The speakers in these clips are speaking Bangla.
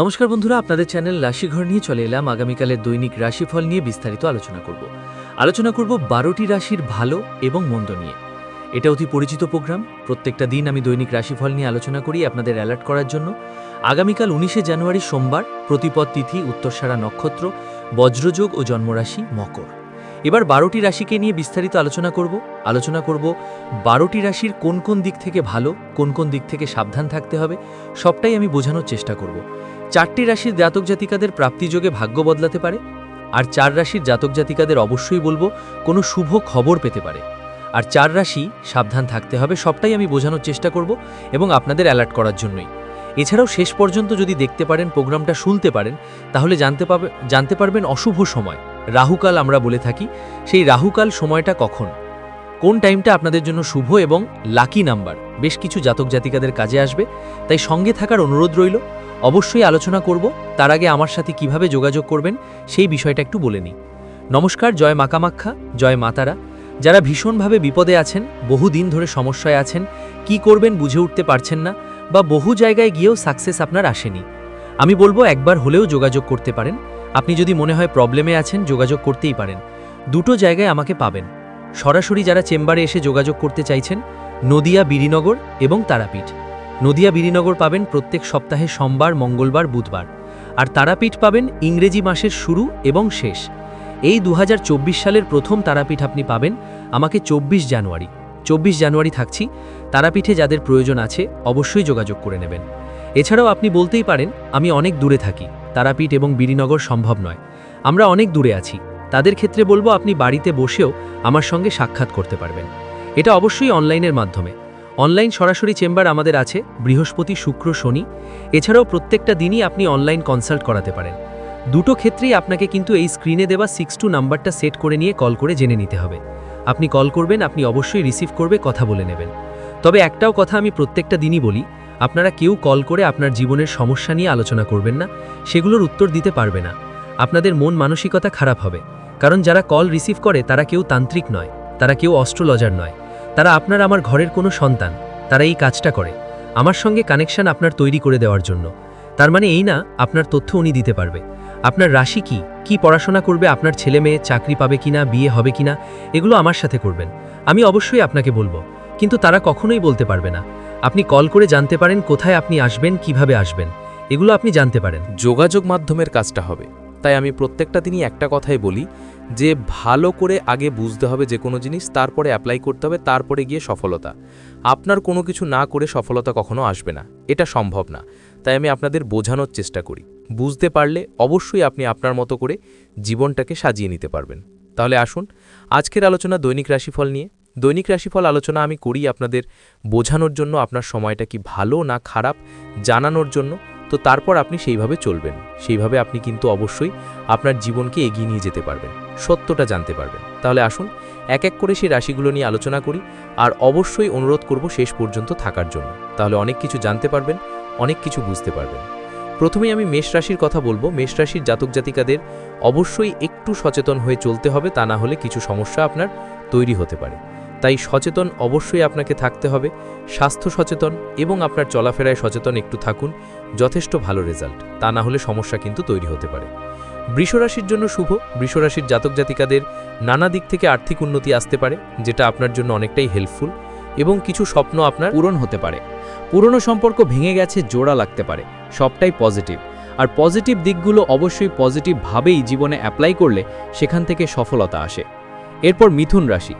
নমস্কার বন্ধুরা, আপনাদের চ্যানেল রাশিঘর নিয়ে চলে এলাম। আগামীকালের দৈনিক রাশিফল নিয়ে বিস্তারিত আলোচনা করব। আলোচনা করব বারোটি রাশির ভালো এবং মন্দ নিয়ে। এটা অতি পরিচিত প্রোগ্রাম। প্রত্যেকটা দিন আমি দৈনিক রাশিফল নিয়ে আলোচনা করি আপনাদের অ্যালার্ট করার জন্য। আগামীকাল উনিশে জানুয়ারি সোমবার, প্রতিপদ তিথি, উত্তরসারা নক্ষত্র, বজ্রযোগ ও জন্মরাশি মকর। এবার বারোটি রাশিকে নিয়ে বিস্তারিত আলোচনা করব। আলোচনা করব বারোটি রাশির কোন কোন দিক থেকে ভালো, কোন কোন দিক থেকে সাবধান থাকতে হবে, সবটাই আমি বোঝানোর চেষ্টা করব। চারটি রাশির জাতক জাতিকাদের প্রাপ্তিযোগে ভাগ্য বদলাতে পারে, আর চার রাশির জাতক জাতিকাদের অবশ্যই বলব কোনো শুভ খবর পেতে পারে। আর চার রাশি সাবধান থাকতে হবে, সবটাই আমি বোঝানোর চেষ্টা করব এবং আপনাদের অ্যালার্ট করার জন্যই। এছাড়াও শেষ পর্যন্ত যদি দেখতে পারেন, প্রোগ্রামটা শুনতে পারেন, তাহলে জানতে পাবে জানতে পারবেন অশুভ সময়। রাহুকাল আমরা বলে থাকি, সেই রাহুকাল সময়টা কখন? কোন টাইমটা আপনাদের জন্য শুভ এবং লাকি নাম্বার? বেশ কিছু জাতক জাতিকাদের কাজে আসবে, তাই সঙ্গে থাকার অনুরোধ রইল। অবশ্যই আলোচনা করব, তার আগে আমার সাথে কীভাবে যোগাযোগ করবেন সেই বিষয়টা একটু বলে নিই। নমস্কার, জয় মাকামাক্ষা জয় মাতারা যারা ভীষণভাবে বিপদে আছেন, বহুদিন ধরে সমস্যায় আছেন, কি করবেন বুঝে উঠতে পারছেন না বা বহু জায়গায় গিয়েও সাকসেস আপনার আসেনি। আমি বলব একবার হলেও যোগাযোগ করতে পারেন। আপনি যদি মনে হয় প্রবলেমে আছেন, যোগাযোগ করতেই পারেন। দুটো জায়গায় আমাকে পাবেন। সরাসরি যারা চেম্বারে এসে যোগাযোগ করতে চাইছেন, নদিয়া, বিরিনগর এবং তারাপীঠ। নদিয়া বিরিনগর পাবেন প্রত্যেক সপ্তাহে সোমবার, মঙ্গলবার, বুধবার। আর তারাপীঠ পাবেন ইংরেজি মাসের শুরু এবং শেষ। এই দু হাজার চব্বিশ সালের প্রথম তারাপীঠ আপনি পাবেন আমাকে চব্বিশ জানুয়ারি। চব্বিশ জানুয়ারি থাকছি। তারাপীঠে যাদের প্রয়োজন আছে, অবশ্যই যোগাযোগ করে নেবেন। এছাড়াও আপনি বলতেই পারেন, আমি অনেক দূরে থাকি। তারাপীঠ এবং বিরিনগর সম্ভব নয়। আমরা অনেক দূরে আছি। তাদের ক্ষেত্রে বলব, আপনি বাড়িতে বসেও আমার সঙ্গে সাক্ষাৎ করতে পারবেন। এটা অবশ্যই অনলাইনের মাধ্যমে। অনলাইন সরাসরি চেম্বার আমাদের আছে, বৃহস্পতি, শুক্র, শনি। এছাড়াও প্রত্যেকটা দিনই আপনি অনলাইন কনসাল্ট করাতে পারেন। দুটো ক্ষেত্রেই আপনাকে কিন্তু এই স্ক্রিনে দেওয়া সিক্স টু নাম্বারটা সেট করে নিয়ে কল করে জেনে নিতে হবে। আপনি কল করবেন, আপনি অবশ্যই রিসিভ করবে, কথা বলে নেবেন। তবে একটাও কথা আমি প্রত্যেকটা দিনই বলি, আপনারা কেউ কল করে আপনার জীবনের সমস্যা নিয়ে আলোচনা করবেন না, সেগুলোর উত্তর দিতে পারবে না। আপনাদের মন মানসিকতা খারাপ হবে, কারণ যারা কল রিসিভ করে তারা কেউ তান্ত্রিক নয়, তারা কেউ অস্ট্রোলজার নয়। তারা আপনার আমার ঘরের কোনো সন্তান। তারা এই কাজটা করে। আমার সঙ্গে কানেকশন আপনার তৈরি করে দেওয়ার জন্য। তার মানে এই না, আপনার তথ্য উনি দিতে পারবে। আপনার রাশি কি? কি পড়াশোনা করবে? আপনার ছেলে মেয়ে চাকরি পাবে কিনা? বিয়ে হবে কিনা? এগুলো আমার সাথে করবেন। আমি অবশ্যই আপনাকে বলব। কিন্তু তারা কখনোই বলতে পারবে না। আপনি কল করে জানতে পারেন কোথায় আপনি আসবেন, কীভাবে আসবেন। এগুলো আপনি জানতে পারেন। যোগাযোগ মাধ্যমের কাজটা হবে। তাই আমি প্রত্যেকটা দিনই একটা কথাই বলি যে ভালো করে আগে বুঝতে হবে যে কোনো জিনিস, তারপরে অ্যাপ্লাই করতে হবে, তারপরে গিয়ে সফলতা। আপনার কোনো কিছু না করে সফলতা কখনো আসবে না। এটা সম্ভব না। তাই আমি আপনাদের বোঝানোর চেষ্টা করি। বুঝতে পারলে অবশ্যই আপনি আপনার মতো করে জীবনটাকে সাজিয়ে নিতে পারবেন। তাহলে আসুন, আজকের আলোচনা দৈনিক রাশিফল নিয়ে। দৈনিক রাশিফল আলোচনা আমি করি আপনাদের বোঝানোর জন্য আপনার সময়টা কি ভালো না খারাপ জানানোর জন্য। তো তারপর আপনি সেইভাবে চলবেন। সেইভাবে আপনি কিন্তু অবশ্যই আপনার জীবনকে এগিয়ে নিয়ে যেতে পারবেন। সত্যটা জানতে পারবেন। তাহলে আসুন, এক এক করে সেই রাশিগুলো নিয়ে আলোচনা করি আর অবশ্যই অনুরোধ করব শেষ পর্যন্ত থাকার জন্য। তাহলে অনেক কিছু জানতে পারবেন, অনেক কিছু বুঝতে পারবেন। প্রথমেই আমি মেষ রাশির কথা বলব। মেষ রাশির জাতক জাতিকাদের অবশ্যই একটু সচেতন হয়ে চলতে হবে। তা না হলে কিছু সমস্যা আপনার তৈরি হতে পারে। তাই সচেতন অবশ্যই আপনাকে থাকতে হবে, স্বাস্থ্য সচেতন এবং আপনার চলাফেরায় সচেতন একটু থাকুন, যথেষ্ট ভালো রেজাল্ট, তা না হলে সমস্যা কিন্তু তৈরি হতে পারে। বৃষরাশির জন্য শুভ, বৃষরাশির জাতক জাতিকাদের নানা দিক থেকে আর্থিক উন্নতি আসতে পারে, যেটা আপনার জন্য অনেকটাই হেল্পফুল এবং কিছু স্বপ্ন আপনার পূরণ হতে পারে। পুরনো সম্পর্ক ভেঙে গেছে, জোড়া লাগতে পারে, সবটাই পজিটিভ আর পজিটিভ দিকগুলো অবশ্যই পজিটিভভাবেই জীবনে অ্যাপ্লাই করলে সেখান থেকে সফলতা আসে। এরপর মিথুন রাশি।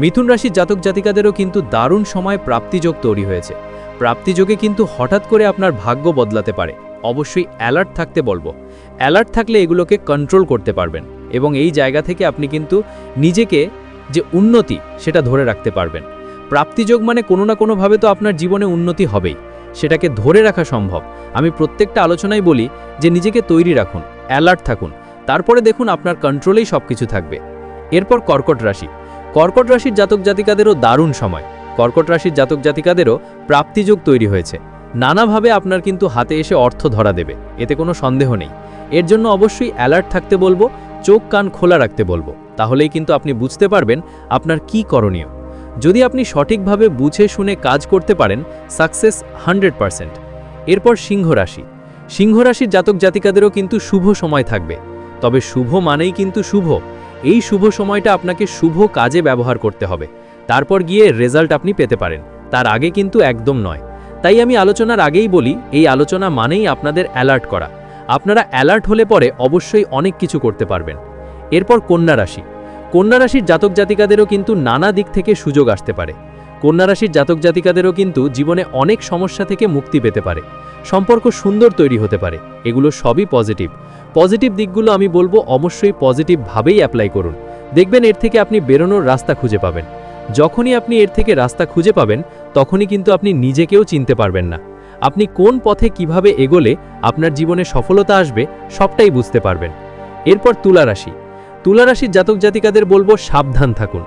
মিথুন রাশির জাতক জাতিকাদেরও কিন্তু দারুণ সময় প্রাপ্তিযোগ তৈরি হয়েছে। প্রাপ্তিযোগে কিন্তু হঠাৎ করে আপনার ভাগ্য বদলাতে পারে। অবশ্যই অ্যালার্ট থাকতে বলব। অ্যালার্ট থাকলে এগুলোকে কন্ট্রোল করতে পারবেন এবং এই জায়গা থেকে আপনি কিন্তু নিজেকে যে উন্নতি, সেটা ধরে রাখতে পারবেন। প্রাপ্তিযোগ মানে কোনো না কোনোভাবে তো আপনার জীবনে উন্নতি হবেই। সেটাকে ধরে রাখা সম্ভব। আমি প্রত্যেকটা আলোচনায় বলি যে নিজেকে তৈরি রাখুন, অ্যালার্ট থাকুন। তারপরে দেখুন আপনার কন্ট্রোলেই সব কিছু থাকবে। এরপর কর্কট রাশি। কর্কট রাশির জাতক জাতিকাদেরও দারুণ সময়। কর্কট রাশির জাতক জাতিকাদেরও প্রাপ্তিযোগ তৈরি হয়েছে। নানাভাবে আপনার কিন্তু হাতে এসে অর্থ ধরা দেবে। এতে কোনো সন্দেহ নেই। এর জন্য অবশ্যই অ্যালার্ট থাকতে বলব, চোখ কান খোলা রাখতে বলব। তাহলেই কিন্তু আপনি বুঝতে পারবেন আপনার কি করণীয়। যদি আপনি সঠিকভাবে বুঝে শুনে কাজ করতে পারেন, সাকসেস হান্ড্রেড পারসেন্ট। এরপর সিংহ রাশি। সিংহ রাশির জাতক জাতিকাদেরও কিন্তু শুভ সময় থাকবে। তবে শুভ মানেই কিন্তু শুভ। এই শুভ সময়টা আপনাকে শুভ কাজে ব্যবহার করতে হবে। তারপর গিয়ে রেজাল্ট আপনি পেতে পারেন। তার আগে কিন্তু একদম নয়। তাই আমি আলোচনার আগেই বলি, এই আলোচনা মানেই আপনাদের অ্যালার্ট করা। আপনারা অ্যালার্ট হলে পরে অবশ্যই অনেক কিছু করতে পারবেন। এরপর কন্যা রাশি। কন্যা রাশির জাতক জাতিকাদেরও কিন্তু নানা দিক থেকে সুযোগ আসতে পারে। কন্যা রাশির জাতক জাতিকাদেরও কিন্তু জীবনে অনেক সমস্যা থেকে মুক্তি পেতে পারে। সম্পর্ক সুন্দর তৈরি হতে পারে। এগুলো সবই পজিটিভ পজিটিভ দিকগুলো আমি বলব অবশ্যই পজিটিভভাবেই অ্যাপ্লাই করুন। দেখবেন এর থেকে আপনি বেরোনোর রাস্তা খুঁজে পাবেন। যখনই আপনি এর থেকে রাস্তা খুঁজে পাবেন, তখনই কিন্তু আপনি নিজেকেও চিনতে পারবেন না। আপনি কোন পথে কীভাবে এগোলে আপনার জীবনে সফলতা আসবে, সবটাই বুঝতে পারবেন। এরপর তুলা রাশি। তুলা রাশির জাতক জাতিকাদের বলব সাবধান থাকুন।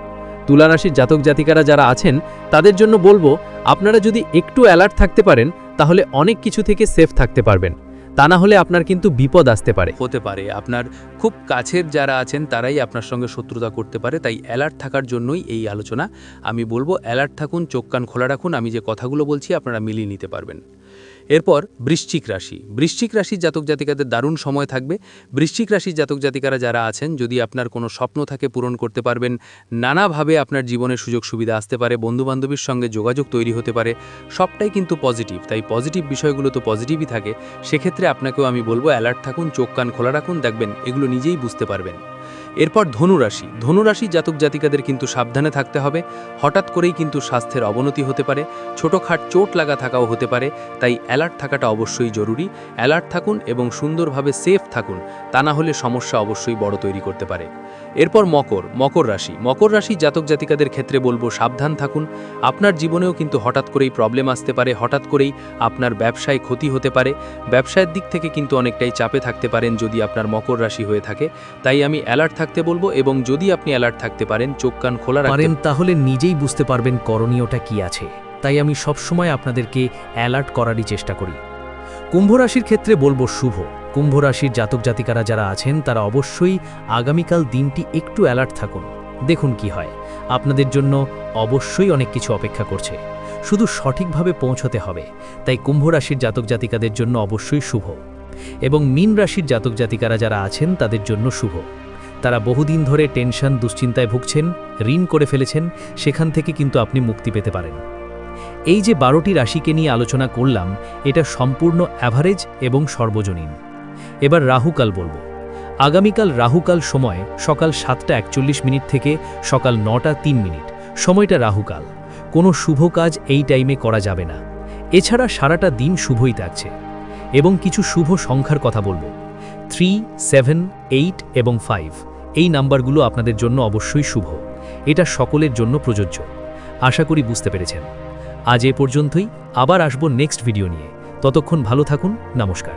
তুলা রাশির জাতক জাতিকারা যারা আছেন, তাদের জন্য বলব, আপনারা যদি একটু অ্যালার্ট থাকতে পারেন তাহলে অনেক কিছু থেকে সেফ থাকতে পারবেন। তা না হলে আপনার কিন্তু বিপদ আসতে পারে। হতে পারে। আপনার খুব কাছের যারা আছেন, তারাই আপনার সঙ্গে শত্রুতা করতে পারে। তাই অ্যালার্ট থাকার জন্যই এই আলোচনা। আমি বলব অ্যালার্ট থাকুন, চোখ কান খোলা রাখুন। আমি যে কথাগুলো বলছি, আপনারা মিলিয়ে নিতে পারবেন। এরপর বৃশ্চিক রাশি। বৃশ্চিক রাশির জাতক জাতিকাদের দারুণ সময় থাকবে। বৃশ্চিক রাশির জাতক জাতিকারা যারা আছেন, যদি আপনার কোনো স্বপ্ন থাকে পূরণ করতে পারবেন, নানাভাবে আপনার জীবনে সুযোগ সুবিধা আসতে পারে, বন্ধুবান্ধবীর সঙ্গে যোগাযোগ তৈরি হতে পারে, সবটাই কিন্তু পজিটিভ তাই পজিটিভ বিষয়গুলো তো পজিটিভই থাকে। সেক্ষেত্রে আপনাকেও আমি বলব অ্যালার্ট থাকুন, চোখ কান খোলা রাখুন, দেখবেন এগুলো নিজেই বুঝতে পারবেন। এরপর ধনুরাশি। ধনুরাশি জাতক জাতিকাদের কিন্তু সাবধানে থাকতে হবে। হঠাৎ করেই কিন্তু স্বাস্থ্যের অবনতি হতে পারে। ছোটোখাট চোট লাগা থাকাও হতে পারে। তাই অ্যালার্ট থাকাটা অবশ্যই জরুরি। অ্যালার্ট থাকুন এবং সুন্দরভাবে সেফ থাকুন। তা না হলে সমস্যা অবশ্যই বড় তৈরি করতে পারে। এরপর মকর মকর রাশি। মকর রাশি জাতক জাতিকাদের ক্ষেত্রে বলব সাবধান থাকুন। আপনার জীবনেও কিন্তু হঠাৎ করেই প্রবলেম আসতে পারে, হঠাৎ করেই আপনার ব্যবসায় ক্ষতি হতে পারে। ব্যবসায়ের দিক থেকে কিন্তু অনেকটাই চাপে থাকতে পারেন যদি আপনার মকর রাশি হয়ে থাকে। তাই আমি অ্যালার্ট থাকতে বলব এবং যদি আপনি অ্যালার্ট থাকতে পারেন, চোখ কান খোলা রাখতে পারেন, তাহলে নিজেই বুঝতে পারবেন করণীয়টা কি আছে। তাই আমি সবসময় আপনাদেরকে অ্যালার্ট করারই চেষ্টা করি। কুম্ভ রাশির ক্ষেত্রে বলব শুভ। কুম্ভ রাশির জাতক জাতিকারা যারা আছেন, তারা অবশ্যই আগামীকাল দিনটি একটু অ্যালার্ট থাকুন। দেখুন কি হয়। আপনাদের জন্য অবশ্যই অনেক কিছু অপেক্ষা করছে। শুধু সঠিকভাবে পৌঁছতে হবে। তাই কুম্ভ রাশির জাতক জাতিকাদের জন্য অবশ্যই শুভ। এবং মীন রাশির জাতক জাতিকারা যারা আছেন, তাদের জন্য শুভ। তারা বহুদিন ধরে টেনশন, দুশ্চিন্তায় ভুগছেন, ঋণ করে ফেলেছেন, সেখান থেকে কিন্তু আপনি মুক্তি পেতে পারেন। এই যে বারোটি রাশিকে নিয়ে আলোচনা করলাম, এটা সম্পূর্ণ অ্যাভারেজ এবং সর্বজনীন। এবার রাহুকাল বলব। আগামীকাল রাহুকাল সময় সকাল সাতটা একচল্লিশ মিনিট থেকে সকাল নটা তিন মিনিট। সময়টা রাহুকাল। কোনো শুভ কাজ এই টাইমে করা যাবে না। এছাড়া সারাটা দিন শুভই থাকছে। এবং কিছু শুভ সংখ্যার কথা বলব। থ্রি, সেভেন, এইট এবং ফাইভ এই নাম্বারগুলো আপনাদের জন্য অবশ্যই শুভ। এটা সকলের জন্য প্রযোজ্য। আশা করি বুঝতে পেরেছেন। আজ এ পর্যন্তই। আবার আসব নেক্সট ভিডিও নিয়ে। ততক্ষণ ভালো থাকুন। নমস্কার।